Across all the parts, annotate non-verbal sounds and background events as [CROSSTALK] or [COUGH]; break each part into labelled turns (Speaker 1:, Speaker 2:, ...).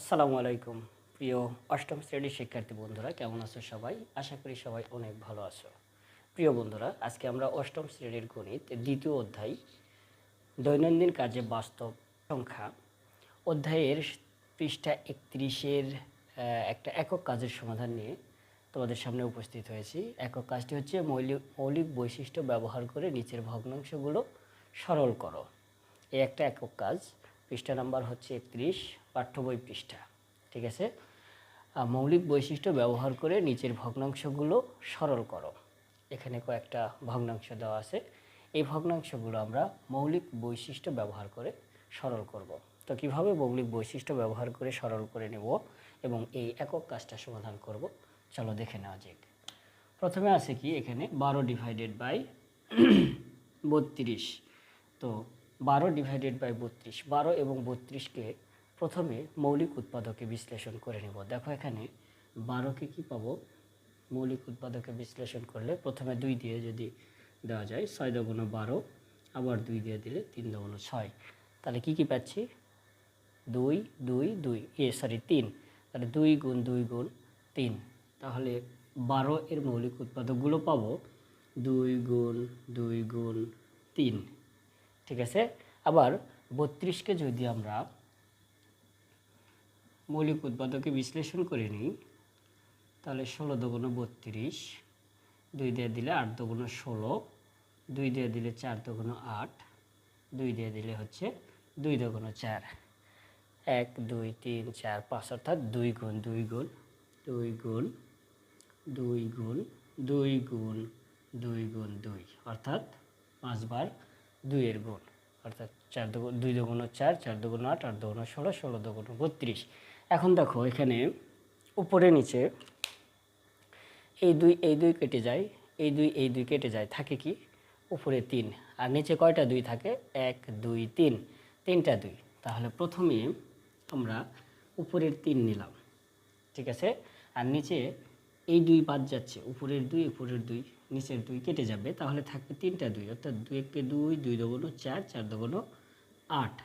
Speaker 1: আসসালামু আলাইকুম প্রিয় অষ্টম শ্রেণির শিক্ষার্থী বন্ধুরা, কেমন আছো সবাই? আশা করি সবাই অনেক ভালো আছো। প্রিয় বন্ধুরা, আজকে আমরা অষ্টম শ্রেণির গণিত দ্বিতীয় অধ্যায় দৈনন্দিন কাজে বাস্তব সংখ্যা অধ্যায়ের পৃষ্ঠা একত্রিশের একটা একক কাজের সমাধান নিয়ে তোমাদের সামনে উপস্থিত হয়েছি। একক কাজটি হচ্ছে মৌলিক মৌলিক বৈশিষ্ট্য ব্যবহার করে নিচের ভগ্নাংশগুলো সরল করো। এই একটা একক কাজ। পৃষ্ঠা নাম্বার হচ্ছে একত্রিশ, পাঠ্য বই পৃষ্ঠা, ঠিক আছে? মৌলিক বৈশিষ্ট্য ব্যবহার করে নিচের ভগ্নাংশগুলো সরল করো। এখানে কয়েকটা ভগ্নাংশ দেওয়া আছে। এই ভগ্নাংশগুলো আমরা মৌলিক বৈশিষ্ট্য ব্যবহার করে সরল করব। তো কীভাবে মৌলিক বৈশিষ্ট্য ব্যবহার করে সরল করে নেব এবং এই একক কাজটা সমাধান করব? চলো দেখে নেওয়া যাক। প্রথমে আছে কি? এখানে বারো ডিভাইডেড বাই [CLEARS THROAT] বত্রিশ। তো বারো ডিভাইডেড বাই বত্রিশ, বারো এবং বত্রিশকে প্রথমে মৌলিক উৎপাদকে বিশ্লেষণ করে নেব। দেখো এখানে বারোকে কি পাবো? মৌলিক উৎপাদকে বিশ্লেষণ করলে প্রথমে দুই দিয়ে যদি দেওয়া যায়, ছয় দগুণ বারো, আবার দুই দিয়ে দিলে তিন দগুণ ছয়। তাহলে কি কি পাচ্ছি? দুই দুই দুই, এ সরি তিন। তাহলে দুই গুণ দুই গুণ তিন। তাহলে বারো এর মৌলিক উৎপাদকগুলো পাবো দুই গুণ দুই গুণ তিন। ঠিক আছে? আবার বত্রিশকে যদি আমরা মৌলিক উৎপাদকে বিশ্লেষণ করে নিই, তাহলে ষোলো দগুণ বত্রিশ, দুই দিয়ে দিলে আট দগুণ ষোলো, দুই দিয়ে দিলে চার দগুণ আট, দুই দিয়ে দিলে হচ্ছে দুই দগুণ চার। এক, দুই, তিন, চার, পাঁচ, অর্থাৎ দুই গুণ দুই গুণ দুই গুণ দুই গুণ দুই গুণ দুই গুণ, দুই, অর্থাৎ পাঁচবার দুইয়ের গুণ অর্থাৎ চার দুগুণ, দুই দুগুণ চার চার দুগুণ আট আট দুগুণ ষোলো ষোলো দুগুণ বত্রিশ। এখন দেখো এখানে উপরে নিচে এই দুই এই দুই কেটে যায়, এই দুই এই দুই কেটে যায়, থাকে কি? উপরে তিন। আর নিচে কয়টা দুই থাকে? এক, দুই, তিন। তিনটা দুই। তাহলে প্রথমে আমরা উপরের তিন নিলাম। ঠিক আছে? আর নিচে এই দুই বাদ যাচ্ছে, উপরের দুই উপরের দুই। নিচের দুই কেটে যাবে, তাহলে থাকবে তিনটা দুই, অর্থাৎ দুই এককে দুই দুই দগুণ চার চার দগুণ আট।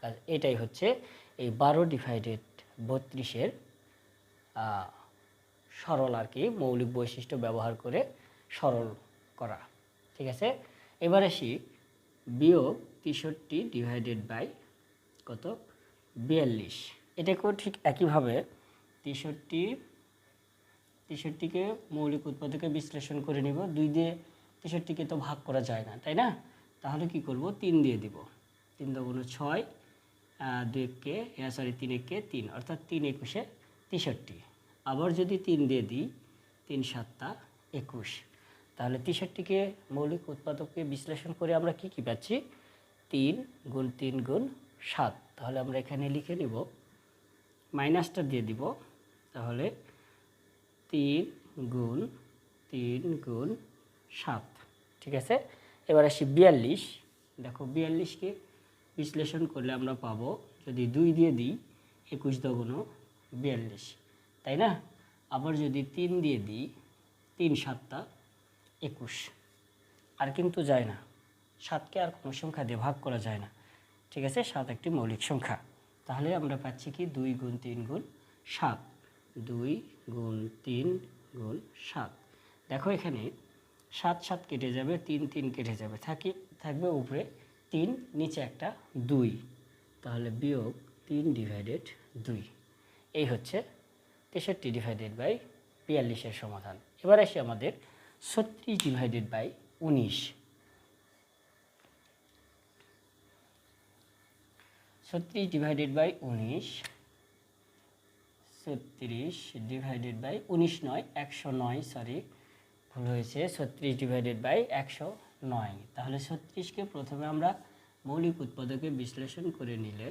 Speaker 1: কাজ, এটাই হচ্ছে এই বারো ডিভাইডেড বত্রিশের সরল আর কি, মৌলিক বৈশিষ্ট্য ব্যবহার করে সরল করা। ঠিক আছে? এবার আসি, বিয়োগ তেষট্টি ডিভাইডেড বাই কত? বিয়াল্লিশ। এটাকেও ঠিক একইভাবে তেষট্টি তেষট্টিকে মৌলিক উৎপাদকে বিশ্লেষণ করে নিব। দুই দিয়ে তেষট্টিকে তো ভাগ করা যায় না, তাই না? তাহলে কি করব? তিন দিয়ে দিব। তিন দগুণ ছয় দুই এককে সরি তিন এককে তিন, অর্থাৎ তিন একুশে তেষট্টি। আবার যদি তিন দিয়ে দিই, তিন সাতটা একুশ। তাহলে তেষট্টিকে মৌলিক উৎপাদককে বিশ্লেষণ করে আমরা কি কি পাচ্ছি? তিন গুণ তিন গুণ সাত। তাহলে আমরা এখানে লিখে নিব, মাইনাসটা দিয়ে দিব, তাহলে তিন গুণ তিন গুণ সাত। ঠিক আছে? এবার আসি বিয়াল্লিশ। দেখো বিয়াল্লিশকে বিশ্লেষণ করলে আমরা পাবো যদি দুই দিয়ে দিই, একুশ দগুণ বিয়াল্লিশ। তাই না? আবার যদি তিন দিয়ে দিই, তিন সাতটা একুশ। আর কিন্তু যায় না। সাতকে আর কোনো সংখ্যা দিয়ে ভাগ করা যায় না। ঠিক আছে? সাত একটি মৌলিক সংখ্যা। তাহলে আমরা পাচ্ছি কি? দুই গুণ তিন গুণ সাত। দুই গুণ তিন গুণ সাত। দেখো এখানে সাত সাত কেটে যাবে, তিন তিন কেটে যাবে। থাকি, থাকবে উপরে তিন, নিচে একটা দুই। তাহলে বিয়োগ তিন ডিভাইডেড দুই। এই হচ্ছে তেষট্টি ডিভাইডেড বাই বিয়াল্লিশের সমাধান। এবার আসি আমাদের ছত্রিশ ডিভাইডেড বাই উনিশ। ছত্রিশ ডিভাইডেড বাই উনিশ ছত্রিশ ডিভাইডেড বাই উনিশ নয়, একশো নয় সরি ভুল হয়েছে, ছত্রিশ ডিভাইডেড বাই একশো নয়। তাহলে ছত্রিশকে প্রথমে আমরা মৌলিক উৎপাদকে বিশ্লেষণ করে নিলে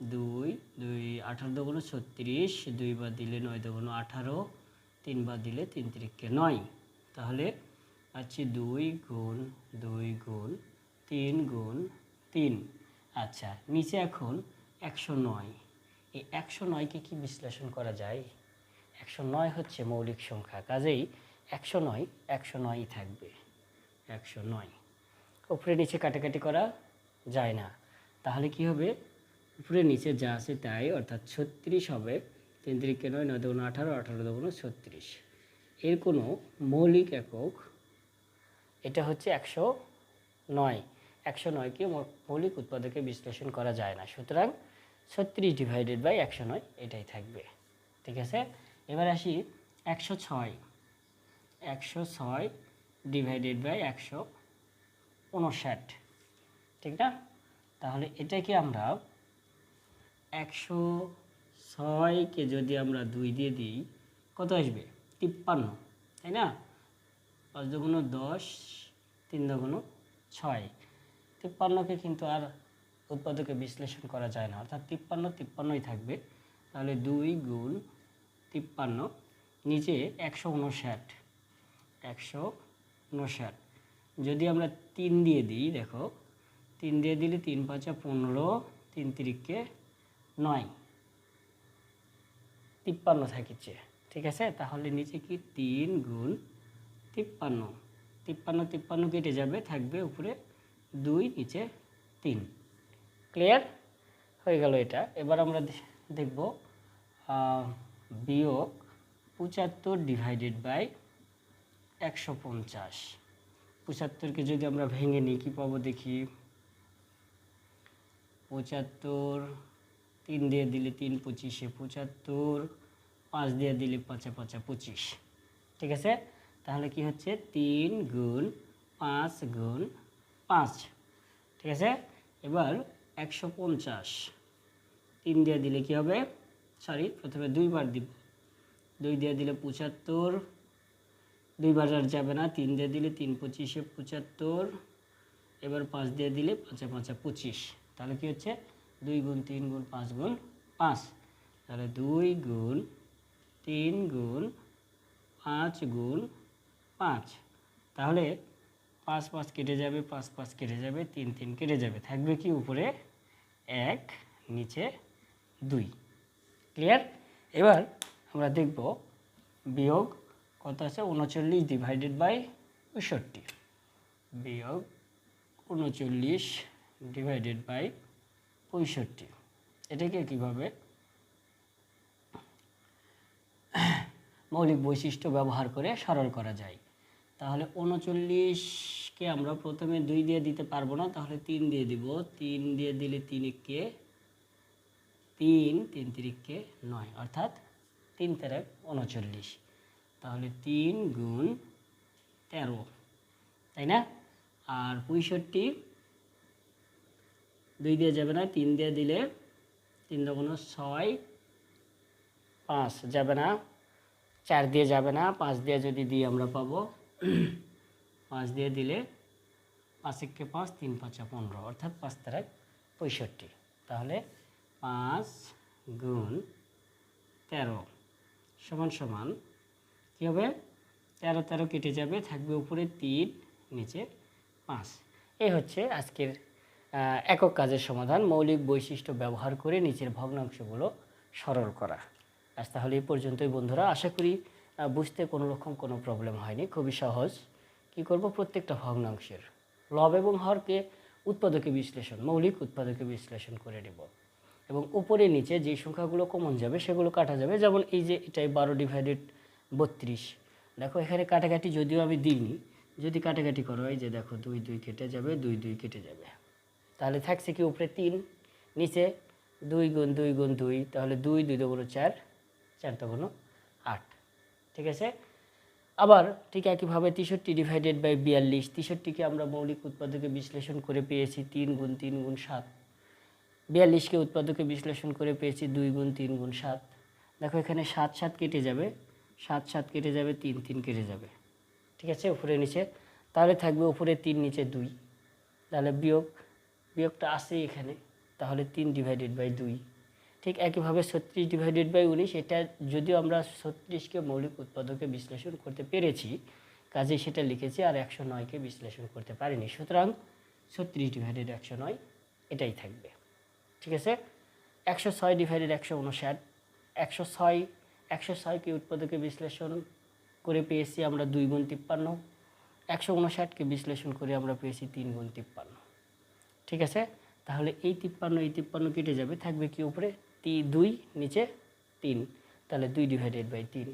Speaker 1: দুই দুই, আঠারো দগুণ ছত্রিশ দুইবার দিলে নয় দগুণ আঠারো তিনবার দিলে তিন তিরিখকে নয়। তাহলে আছে দুই গুণ দুই গুণ, তিন গুণ, তিন। আচ্ছা নিচে এখন একশো নয়। এই একশো নয়কে কি বিশ্লেষণ করা যায়? একশো নয় হচ্ছে মৌলিক সংখ্যা, কাজেই একশো নয়, একশো নয়ই থাকবে। একশো নয়। উপরে নিচে কাটাকাটি করা যায় না। তাহলে কি হবে? উপরে নিচে যা আছে তাই, অর্থাৎ ছত্রিশ হবে। তিন তিরিকে নয় নয় দুগুণ আঠারো আঠারো দুগুণ ছত্রিশ। এর কোনো মৌলিক একক, এটা হচ্ছে একশো নয়। একশো নয়কে মৌলিক উৎপাদকে বিশ্লেষণ করা যায় না। সুতরাং ছত্রিশ ডিভাইডেড বাই একশো নয়, এটাই থাকবে। ঠিক আছে? এবার আসি একশো ছয়। একশো ছয় ডিভাইডেড বাই একশো উনষাট। ঠিক না? তাহলে এটাকে আমরা একশো ছয়কে যদি আমরা দুই দিয়ে দিই, কত আসবে? তিপ্পান্ন। তাই না? পাঁচ দুগুণ দশ, তিন দুগুণ ছয়। তিপ্পান্নকে কিন্তু আর উৎপাদকে বিশ্লেষণ করা যায় না। অর্থাৎ তিপ্পান্ন তিপ্পান্নই থাকবে। তাহলে দুই গুণ তিপ্পান্ন, নিচে একশো উনষাট। একশো উনষাট। যদি আমরা তিন দিয়ে দিই, দেখো, তিন দিয়ে দিলে তিন পাঁচা পনেরো, তিন তিরিককে নয়। তিপ্পান্ন থাকিচ্ছে, ঠিক আছে? তাহলে নিচে কি? তিন গুণ তিপ্পান্ন। তিপ্পান্ন তিপ্পান্ন কেটে যাবে, থাকবে উপরে দুই, নিচে তিন। ক্লিয়ার হয়ে গেল এটা। এবার আমরা দেখব বিয়োগ পঁচাত্তর ডিভাইডেড বাই একশো পঞ্চাশ। পঁচাত্তরকে যদি আমরা ভেঙে নিই, কী পাবো দেখি? পঁচাত্তর, তিন দিয়ে দিলে তিন পঁচিশে পঁচাত্তর, পাঁচ দিয়ে দিলে পাঁচা পাঁচা পঁচিশ। ঠিক আছে? তাহলে কি হচ্ছে? তিন গুণ পাঁচ গুণ পাঁচ। ঠিক আছে? এবার একশো পঞ্চাশ। তিন দিয়ে দিলে কি হবে? সরি প্রথমে দুইবার দিব। দুই দিয়ে দিলে পঁচাত্তর। দুইবার আর যাবে না, তিন দিয়ে দিলে তিন পঁচিশে পঁচাত্তর। এবার পাঁচ দিয়ে দিলে পাঁচা পাঁচা পঁচিশ। তাহলে কি হচ্ছে? দুই গুণ তিন গুণ পাঁচ গুণ পাঁচ। তাহলে দুই গুণ তিন গুণ পাঁচ গুণ পাঁচ। তাহলে পাঁচ পাঁচ কেটে যাবে, পাঁচ পাঁচ কেটে যাবে, তিন তিন কেটে যাবে। থাকবে কি উপরে এক, নিচে দুই। ক্লিয়ার এবার আমরা দেখব বিয়োগ কত আছে? উনচল্লিশ ডিভাইডেড বাই পঁয়ষট্টি বিয়োগ উনচল্লিশ ডিভাইডেড বাই পঁয়ষট্টি। এটাকে কীভাবে? মৌলিক বৈশিষ্ট্য ব্যবহার করে সরল করা যায়। তাহলে উনচল্লিশকে আমরা প্রথমে দুই দিয়ে দিতে পারব না, তাহলে তিন দিয়ে দিব। তিন দিয়ে দিলে তিন কে? তিন তিন তিরিককে নয়। অর্থাৎ তিন তেরক উনচল্লিশ। তাহলে তিন গুণ তেরো, তাই না? আর পঁয়ষট্টি দুই দিয়ে যাবে না, তিন দিয়ে দিলে তিন দগুণ ছয়, পাঁচ যাবে না, চার দিয়ে যাবে না, পাঁচ দিয়ে যদি দিই আমরা পাবো পাঁচ দিয়ে দিলে পাঁচ একে পাঁচ, তিন পাঁচা পনেরো, অর্থাৎ পাঁচ তারাক পঁয়ষট্টি। তাহলে পাঁচ গুণ তেরো সমান সমান কী হবে? তেরো তেরো কেটে যাবে, থাকবে উপরে তিন, নিচে পাঁচ। এই হচ্ছে আজকের একক কাজের সমাধান, মৌলিক বৈশিষ্ট্য ব্যবহার করে নিচের ভগ্নাংশগুলো সরল করা। আজ তাহলে এই পর্যন্তই বন্ধুরা, আশা করি বুঝতে কোনো রকম কোনো প্রবলেম হয়নি, খুবই সহজ। কি করব? প্রত্যেকটা ভগ্নাংশের লব এবং হরকে উৎপাদকে বিশ্লেষণ, মৌলিক উৎপাদকে বিশ্লেষণ করে নেব। এবং উপরে নিচে যে সংখ্যাগুলো কমন যাবে, সেগুলো কাটা যাবে। যেমন এই যে এটাই বারো ডিভাইডেড বত্রিশ। দেখো, এখানে কাটাকাটি যদিও আমি দিইনি, যদি কাটাকাটি করো, এই যে দেখো, দুই দুই কেটে যাবে, দুই দুই কেটে যাবে। তাহলে থাকছে কি উপরে তিন, নিচে দুই গুণ দুই গুণ দুই, তাহলে দুই দুই দুগুলো চার চার দুগুলো আট। ঠিক আছে? আবার ঠিক একইভাবে তেষট্টি ডিভাইডেড বাই বিয়াল্লিশ, তেষট্টিকে আমরা মৌলিক উৎপাদকে বিশ্লেষণ করে পেয়েছি তিন গুণ তিন গুণ সাত। বিয়াল্লিশকে উৎপাদকে বিশ্লেষণ করে পেয়েছি দুই গুণ তিন গুণ সাত। দেখো এখানে সাত সাত কেটে যাবে, সাত সাত কেটে যাবে, তিন তিন কেটে যাবে। ঠিক আছে? উপরে নিচে। তাহলে থাকবে উপরে তিন, নিচে দুই। তাহলে বিয়োগ, বিয়োগটা আসে এখানে। তাহলে তিন ডিভাইডেড বাই দুই। ঠিক একইভাবে ছত্রিশ ডিভাইডেড বাই উনিশ, এটা যদিও আমরা ছত্রিশকে মৌলিক উৎপাদকে বিশ্লেষণ করতে পেরেছি কাজে সেটা লিখেছি আর একশো নয়কে বিশ্লেষণ করতে পারিনি। সুতরাং ছত্রিশ ডিভাইডেড একশো নয়, এটাই থাকবে। ঠিক আছে? একশো ছয় ডিভাইডেড একশো উনষাট, একশো ছয়, একশো ছয়কে উৎপাদকে বিশ্লেষণ করে পেয়েছি আমরা দুই গুণ তিপ্পান্ন, একশো উনষাটকে বিশ্লেষণ করে আমরা পেয়েছি তিন গুণ তিপ্পান্ন। ঠিক আছে? তাহলে এই তিপ্পান্ন এই তিপ্পান্ন কেটে যাবে, থাকবে কি উপরে? তি দুই, নিচে তিন। তাহলে দুই ডিভাইডেড বাই তিন।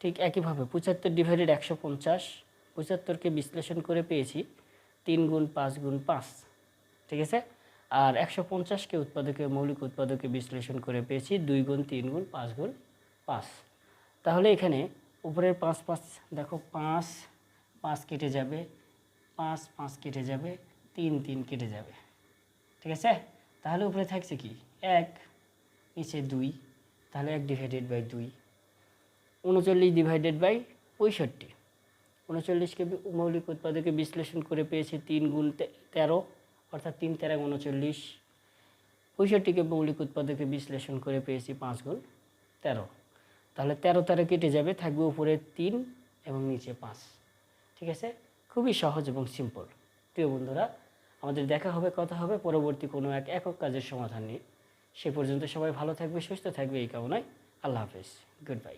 Speaker 1: ঠিক একইভাবে পঁচাত্তর ডিভাইডেড একশো পঞ্চাশ। পঁচাত্তরকে বিশ্লেষণ করে পেয়েছি তিন গুণ পাঁচ গুণ পাঁচ। ঠিক আছে? আর একশো পঞ্চাশকে উৎপাদকে, মৌলিক উৎপাদকে বিশ্লেষণ করে পেয়েছি দুই গুণ তিন গুণ পাঁচ গুণ পাঁচ। তাহলে এখানে উপরের পাঁচ পাঁচ, দেখো পাঁচ পাঁচ কেটে যাবে, পাঁচ পাঁচ কেটে যাবে, তিন তিন কেটে যাবে। ঠিক আছে? তাহলে উপরে থাকছে কি? এক, নিচে দুই, তাহলে এক ডিভাইডেড বাই দুই। উনচল্লিশ ডিভাইডেড বাই পঁয়ষট্টি। উনচল্লিশকে মৌলিক উৎপাদকে বিশ্লেষণ করে পেয়েছি তিন গুণ তেরো, অর্থাৎ তিন তেরো উনচল্লিশ। পঁয়ষট্টিকে মৌলিক উৎপাদকে বিশ্লেষণ করে পেয়েছি পাঁচ গুণ তেরো। তাহলে তেরো তেরো কেটে যাবে, থাকবে উপরে তিন এবং নিচে পাঁচ। ঠিক আছে? খুবই সহজ এবং সিম্পল প্রিয় বন্ধুরা আমাদের দেখা হবে, কথা হবে, পরবর্তী কোনো এক একক কাজের সমাধান নিয়ে। সে পর্যন্ত সবাই ভালো থাকবে, সুস্থ থাকবে এই কামনায়। আল্লাহ হাফেজ। Good bye